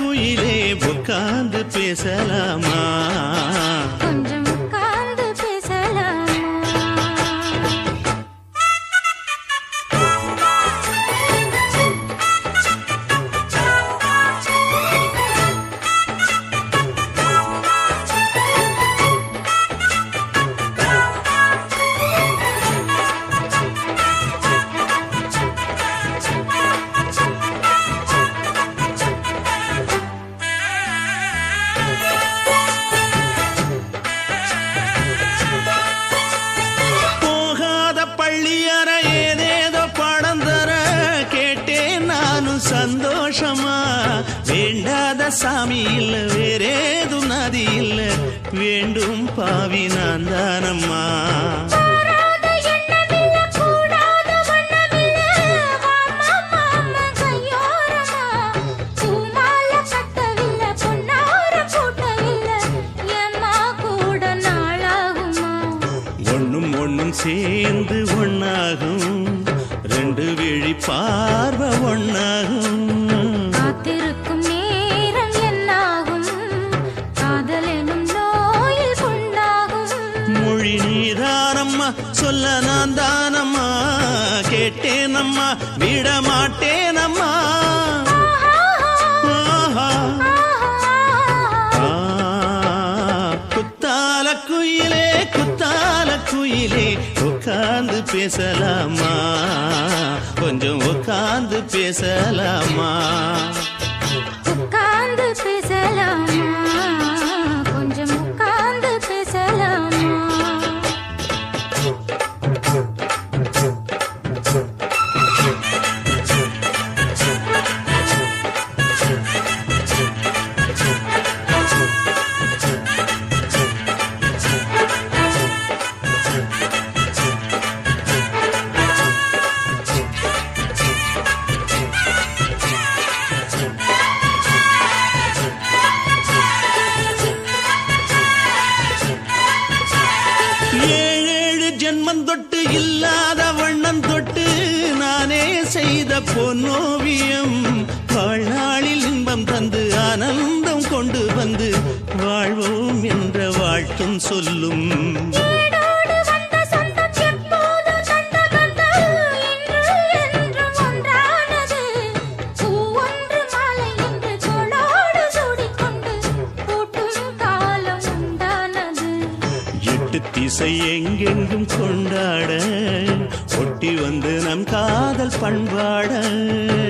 குயிலே உட்கார்ந்து பேசலாமா சந்தோஷமா வேண்டாத சாமி இல்ல வேறேதும் நதி இல்ல. வேண்டும் பாவி நான் தானம்மா. சேர்ந்து ஒண்ணாகும். ரெண்டு விழி பார்வை ஒண்ணாகும். காத்திருக்கும் நேரம் என்னாகும்? காதல் எனும் நோயில் கொண்டாகும். மொழி நீதானம்மா சொல்ல நான் தானம்மா கேட்டேனம்மா விட உட்காந்து பேசலாமா? கொஞ்சம் உட்காந்து பேசலாமா? பொன்னோவியம். வாழ்நாளில் இன்பம் தந்து ஆனந்தம் கொண்டு வந்து வாழ்வோம் என்ற வாழ்த்தும் சொல்லும். திசை எங்கெங்கும் கொண்டாட ஒட்டி வந்து காதல் பண்பாடல்.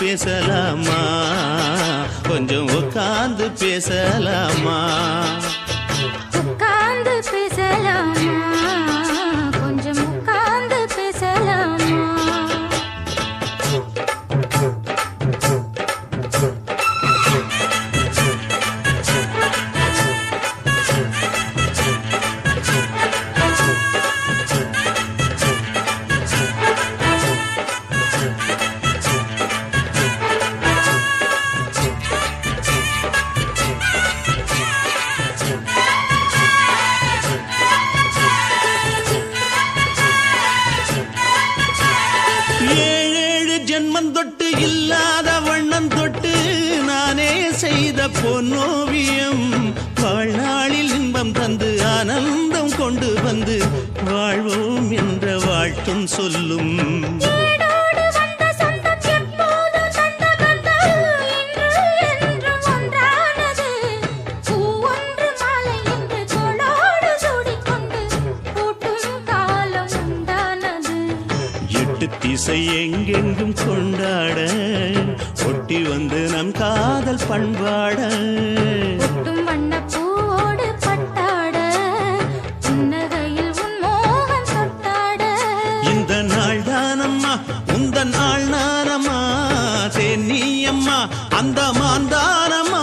பேசலாமா? கொஞ்சம் உட்கார்ந்து பேசலாமா? உட்கார்ந்து பேசலாமா? தானே செய்த பொன்னோவியம். வாழ்நாளில் இன்பம் தந்து ஆனந்தம் கொண்டு வந்து வாழ்வோம் என்ற வாழ்த்தும் சொல்லும். இசை எங்கெங்கும் கொண்டாட ஒட்டி வந்து நம் காதல் பண்பாட. இந்த நாள் தானம்மா உந்த நாள் நானம்மா தேனி அம்மா அந்த மாந்தானம்மா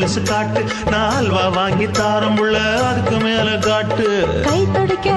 கொலுசு காட்டு. நால்வா வாங்கி தாரம் உள்ள அதுக்கு மேல காட்டு. கை துடிக்க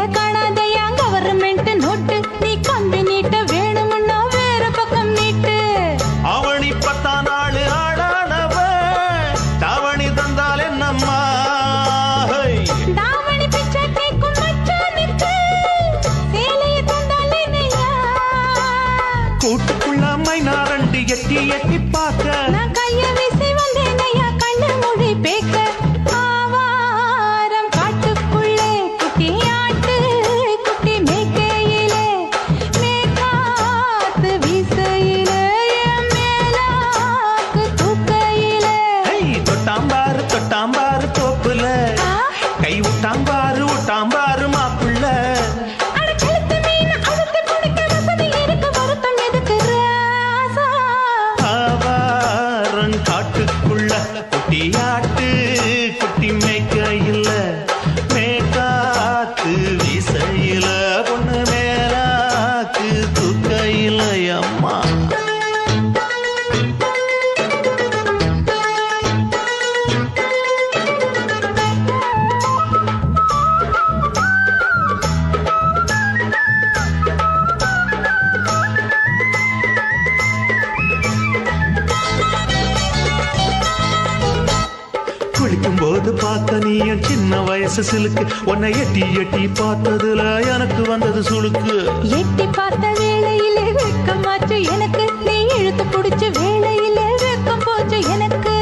மனசு சிலுக்கு. உன்னை எட்டி எட்டி பார்த்ததுல எனக்கு வந்தது சுளுக்கு. எட்டி பார்த்த வேலையிலே வெக்கமாச்சு எனக்கு. நீ இழுத்து பிடிச்ச வேலையிலே வெக்கம் போச்சு எனக்கு.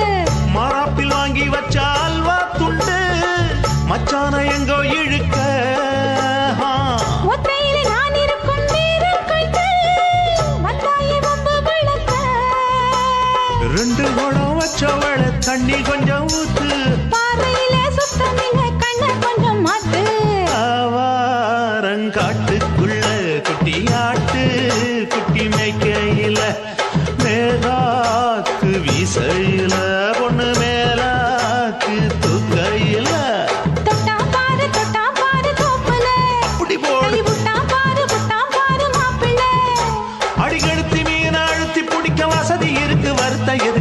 மாறாப்பில் வாங்கி வச்ச அல்வா துண்டு. மச்சான எங்கோ இழுக்க. ரெண்டு குணம் வச்சவள தண்ணி கொஞ்சம் puerta y